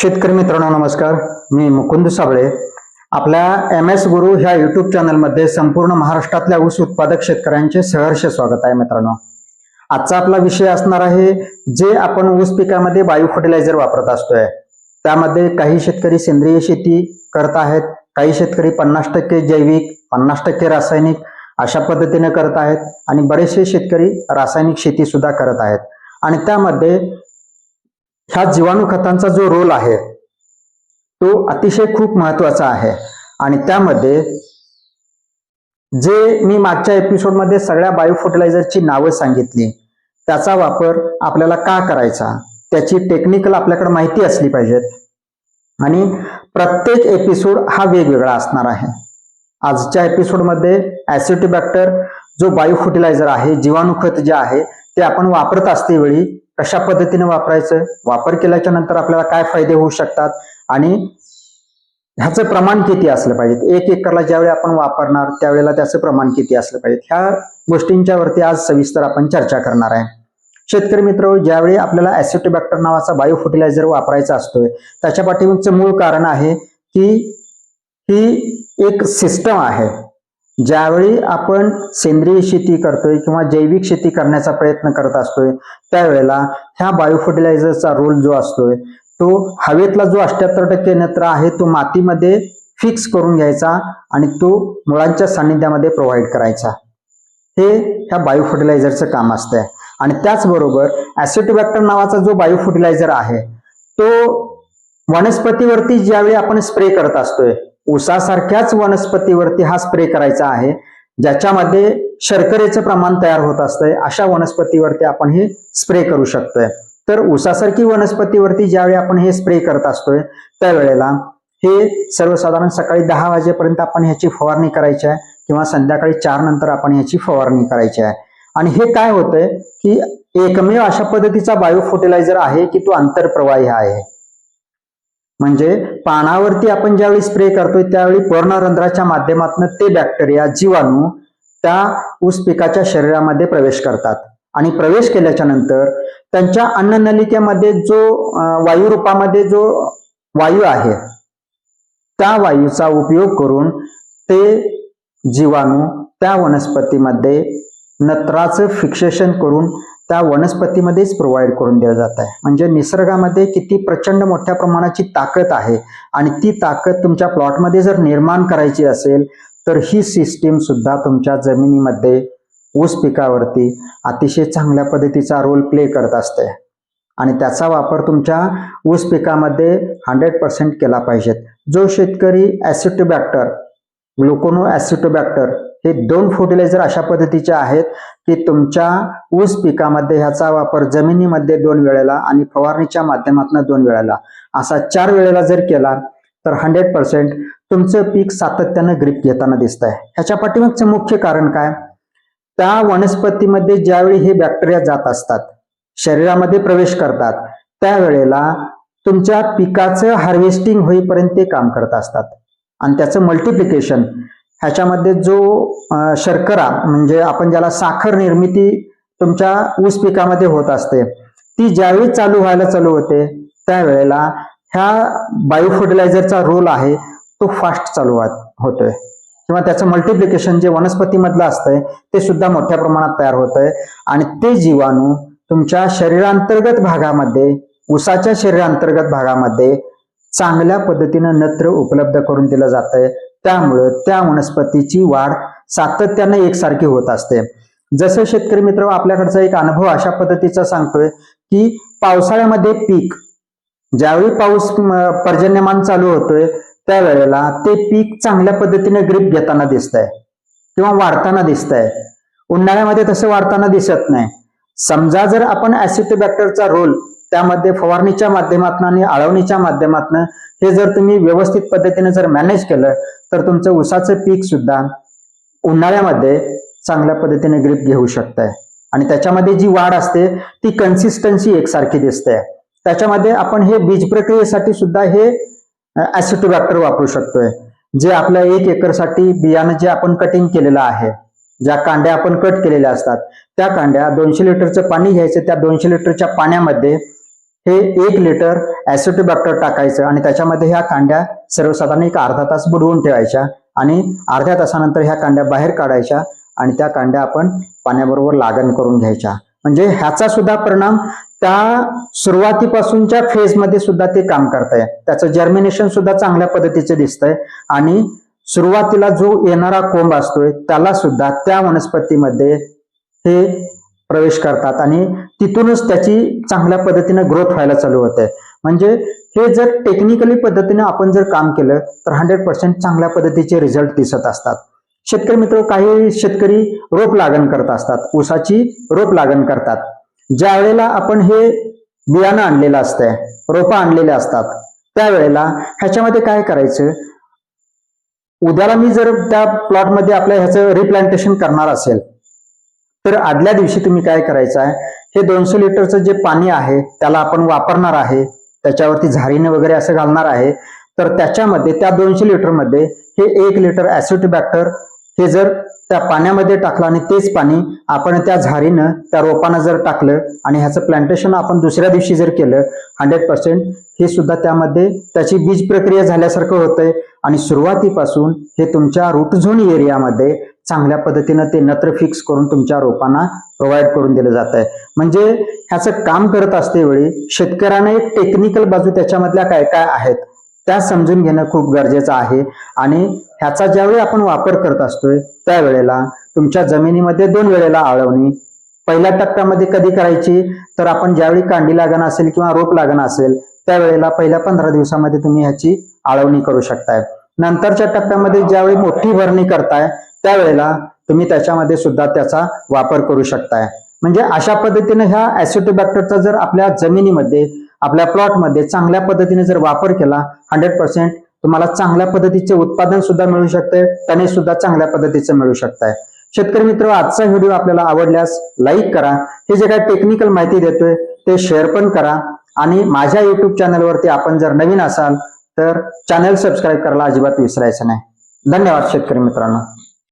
शेतकरी मित्रांनो नमस्कार. मी मुकुंद साबळे. आपल्या एम एस गुरु ह्या युट्यूब चॅनलमध्ये संपूर्ण महाराष्ट्रातल्या ऊस उत्पादक शेतकऱ्यांचे सहर्ष स्वागत आहे मित्रांनो. आजचा आपला विषय असणार आहे जे आपण ऊस पिकामध्ये बायो फर्टिलायझर वापरत असतोय. त्यामध्ये काही शेतकरी सेंद्रिय शेती करत आहेत काही शेतकरी पन्नास टक्के जैविक पन्नास टक्के रासायनिक अशा पद्धतीने करत आहेत आणि बरेचसे शेतकरी रासायनिक शेती सुद्धा करत आहेत. आणि त्यामध्ये हा जीवाणू खतांचा जो रोल आहे तो अतिशय खूप महत्त्वाचा आहे. आणि त्यामध्ये जे मी मागच्या एपिसोडमध्ये सगळ्या बायो फर्टिलायझरची नावं सांगितली त्याचा वापर आपल्याला का करायचा? त्याची टेक्निकल आपल्याकडे माहिती असली पाहिजेत. आणि प्रत्येक एपिसोड हा वेगवेगळा असणार आहे. आजच्या एपिसोडमध्ये ॲसिटोबॅक्टर जो बायो फर्टिलायझर आहे जीवाणू खत जे आहे ते आपण वापरत असते वेळी कशा पद्धतीने वापरायचं वापर केल्याच्यानंतर आपल्याला काय फायदे होऊ शकतात आणि ह्याचं प्रमाण किती असलं पाहिजे एक एकरला ज्यावेळी आपण वापरणार त्यावेळेला त्याचं प्रमाण किती असलं पाहिजे ह्या गोष्टींच्या वरती आज सविस्तर आपण चर्चा करणार आहे. शेतकरी मित्र ज्यावेळी आपल्याला ॲसिटोबॅक्टर नावाचा बायो फर्टिलायझर वापरायचा असतोय त्याच्या पाठीमागचं मूळ कारण आहे की ही एक सिस्टम आहे. ज्यावेळी आपण सेंद्रिय शेती करतोय किंवा जैविक शेती करण्याचा प्रयत्न करत असतोय त्यावेळेला ह्या बायोफर्टिलायझरचा रोल जो असतोय तो हवेतला जो अठ्याहत्तर टक्के नत्र आहे तो मातीमध्ये फिक्स करून घ्यायचा आणि तो मुळांच्या सान्निध्यामध्ये प्रोव्हाइड करायचा. हे ह्या बायोफर्टिलायझरचं काम असतंय. आणि त्याचबरोबर ॲसिटोबॅक्टर नावाचा जो बायोफर्टिलायझर आहे तो वनस्पतीवरती ज्यावेळी आपण स्प्रे करत असतोय ऊसासारख्याच वनस्पतीवरती हा स्प्रे करायचा आहे ज्याच्यामध्ये शर्करेचं प्रमाण तयार होत असतंय अशा वनस्पतीवरती आपण हे स्प्रे करू शकतोय. तर ऊसासारखी वनस्पतीवरती ज्यावेळी आपण हे स्प्रे करत असतोय त्यावेळेला हे सर्वसाधारण सकाळी दहा वाजेपर्यंत आपण ह्याची फवारणी करायची आहे किंवा संध्याकाळी चार नंतर आपण ह्याची फवारणी करायची आहे. आणि हे काय होतंय की एकमेव अशा पद्धतीचा बायो फर्टिलायझर आहे की तो आंतरप्रवाही आहे. म्हणजे पानावरती आपण ज्यावेळी स्प्रे करतोय त्यावेळी पर्णरंध्राच्या माध्यमातून ते बॅक्टेरिया जीवाणू त्या ऊस पिकाच्या शरीरामध्ये प्रवेश करतात. आणि प्रवेश केल्याच्यानंतर त्यांच्या अन्ननलिकेमध्ये जो वायू रूपामध्ये जो वायू आहे त्या वायूचा उपयोग करून ते जीवाणू त्या वनस्पतीमध्ये नत्राचं फिक्सेशन करून त्या वनस्पतीमध्येच प्रोव्हाइड करून दिलं जात आहे. म्हणजे निसर्गामध्ये किती प्रचंड मोठ्या प्रमाणाची ताकद आहे आणि ती ताकद तुमच्या प्लॉटमध्ये जर निर्माण करायची असेल तर ही सिस्टीम सुद्धा तुमच्या जमिनीमध्ये ऊस पिकावरती अतिशय चांगल्या पद्धतीचा रोल प्ले करत असते. आणि त्याचा वापर तुमच्या ऊस पिकामध्ये हंड्रेड पर्सेंट केला पाहिजेत. जो शेतकरी ॲसिटोबॅक्टर ग्लुकोनो ॲसिटोबॅक्टर हे दोन फर्टिलायझर अशा पद्धतीचे आहेत की तुमच्या ऊस पिकामध्ये ह्याचा वापर जमिनीमध्ये दोन वेळेला आणि फवारणीच्या माध्यमातून दोन वेळेला. असा चार वेळेला जर केला तर हंड्रेड पर्सेंट तुमचं पीक सातत्यानं ग्रीप घेताना दिसत आहे ह्याच्या पाठीमागचं मुख्य कारण काय? त्या वनस्पतीमध्ये ज्यावेळी हे बॅक्टेरिया जात असतात शरीरामध्ये प्रवेश करतात त्यावेळेला तुमच्या पिकाचं हार्वेस्टिंग होईपर्यंत ते काम करत असतात. आणि त्याचं मल्टिप्लिकेशन ह्याच्यामध्ये जो शर्करा म्हणजे आपण ज्याला साखर निर्मिती तुमच्या ऊस पिकामध्ये होत असते ती ज्यावेळी चालू व्हायला चालू होते त्यावेळेला ह्या बायो फर्टिलायझरचा रोल आहे तो फास्ट चालू होतोय. किंवा त्याचं मल्टिप्लिकेशन जे वनस्पतीमधलं असतंय ते सुद्धा मोठ्या प्रमाणात तयार होतंय. आणि ते जीवाणू तुमच्या शरीरांतर्गत भागामध्ये ऊसाच्या शरीरांतर्गत भागामध्ये चांगल्या पद्धतीनं नत्र उपलब्ध करून दिलं जातंय. त्यामुळं त्या वनस्पतीची वाढ सातत्यानं एकसारखी होत असते. जसं शेतकरी मित्र आपल्याकडचा एक अनुभव अशा पद्धतीचा सांगतोय की पावसाळ्यामध्ये पीक ज्यावेळी पाऊस पर्जन्यमान चालू होतोय त्यावेळेला ते पीक चांगल्या पद्धतीने ग्रीप घेताना दिसतंय किंवा वाढताना दिसतंय. उन्हाळ्यामध्ये तसं वाढताना दिसत नाही. समजा जर आपण ऍसिटोबॅक्टरचा रोल त्यामध्ये फवारणीच्या माध्यमातून आणि आळवणीच्या माध्यमातून हे जर तुम्ही व्यवस्थित पद्धतीने जर मॅनेज केलं तर तुमचं उसाचं पीक सुद्धा उन्हाळ्यामध्ये चांगल्या पद्धतीने ग्रीप घेऊ शकताय. आणि त्याच्यामध्ये जी वाढ असते ती कन्सिस्टन्सी एकसारखी दिसते. त्याच्यामध्ये आपण हे बीज प्रक्रियेसाठी सुद्धा हे ऍसिटोबॅक्टर वापरू शकतोय. जे आपल्या एक एकरसाठी बियाणं जे आपण कटिंग केलेलं आहे ज्या कांड्या आपण कट केलेल्या असतात त्या कांड्या दोनशे लिटरचं पाणी घ्यायचं त्या दोनशे लिटरच्या पाण्यामध्ये हे एक लिटर ऍसिटोबॅक्टर टाकायचं आणि त्याच्यामध्ये ह्या कांड्या सर्वसाधारण एक अर्धा तास बुडवून ठेवायच्या आणि अर्ध्या तासानंतर ह्या कांड्या बाहेर काढायच्या आणि त्या कांड्या आपण पाण्याबरोबर लागण करून घ्यायच्या. म्हणजे ह्याचा सुद्धा परिणाम त्या सुरुवातीपासूनच्या फेजमध्ये सुद्धा ते काम करतंय. त्याचं जर्मिनेशन सुद्धा चांगल्या पद्धतीचे दिसतंय आणि सुरुवातीला जो येणारा कोंब असतोय त्याला सुद्धा त्या वनस्पतीमध्ये हे प्रवेश करतात आणि तिथूनच त्याची चांगल्या पद्धतीने ग्रोथ व्हायला चालू होते. म्हणजे हे जर टेक्निकली पद्धतीने आपण जर काम केलं तर हंड्रेड पर्सेंट चांगल्या पद्धतीचे रिझल्ट दिसत असतात. शेतकरी मित्र काही शेतकरी रोप लागण करत असतात. ऊसाची रोप लागण करतात. ज्या वेळेला आपण हे बियाणं आणलेलं असतंय रोपं आणलेले असतात त्यावेळेला ह्याच्यामध्ये काय करायचं? उद्याला मी जर त्या प्लॉटमध्ये आपल्या ह्याचं रिप्लांटेशन करणार असेल तर आदल्या दिवशी तुम्ही काय करायचं आहे? हे दोनशे लिटरचं जे पाणी आहे त्याला आपण वापरणार आहे त्याच्यावरती झारीने वगैरे असं घालणार आहे तर त्याच्यामध्ये त्या दोनशे लिटरमध्ये हे एक लिटर ऍसिडबॅक्टर हे जर त्या पाण्यामध्ये टाकलं आणि तेच पाणी आपण त्या झारीनं त्या रोपानं जर टाकलं आणि ह्याचं प्लांटेशन आपण दुसऱ्या दिवशी जर केलं हंड्रेड पर्सेंट हे सुद्धा त्यामध्ये त्याची बीज प्रक्रिया झाल्यासारखं होतंय. आणि सुरुवातीपासून हे तुमच्या रूट झोन एरियामध्ये चांगल्या पद्धतीनं ते नत्र फिक्स करून तुमच्या रोपांना प्रोव्हाइड करून दिलं जात आहे. म्हणजे ह्याचं काम करत असते वेळी शेतकऱ्याने एक टेक्निकल बाजू त्याच्यामधल्या काय काय आहेत त्या समजून घेणं खूप गरजेचं आहे. आणि ह्याचा ज्यावेळी आपण वापर करत असतोय त्यावेळेला तुमच्या जमिनीमध्ये दोन वेळेला आळवणी पहिल्या टप्प्यामध्ये कधी करायची तर आपण ज्यावेळी कांडी लागण असेल किंवा रोप लागण असेल त्यावेळेला पहिल्या पंधरा दिवसामध्ये तुम्ही ह्याची आळवणी करू शकताय. नंतरच्या टप्प्यामध्ये ज्यावेळी मोठी भरणी करताय त्यावेळेला तुम्ही त्याच्यामध्ये सुद्धा त्याचा वापर करू शकताय. म्हणजे अशा पद्धतीने ह्या ऍसिटोबॅक्टरचा जर आपल्या जमिनीमध्ये आपल्या प्लॉटमध्ये चांगल्या पद्धतीने जर वापर केला हंड्रेड पर्सेंट तुम्हाला चांगल्या पद्धतीचे उत्पादन सुद्धा मिळू शकते तणे सुद्धा चांगल्या पद्धतीचे मिळू शकताय. शेतकरी मित्र आजचा व्हिडिओ आपल्याला आवडल्यास लाईक करा. हे जे काही टेक्निकल माहिती देतोय ते शेअर पण करा. आणि माझ्या युट्यूब चॅनलवरती आपण जर नवीन असाल तर चॅनल सबस्क्राईब करायला अजिबात विसरायचं नाही. धन्यवाद शेतकरी मित्रांनो.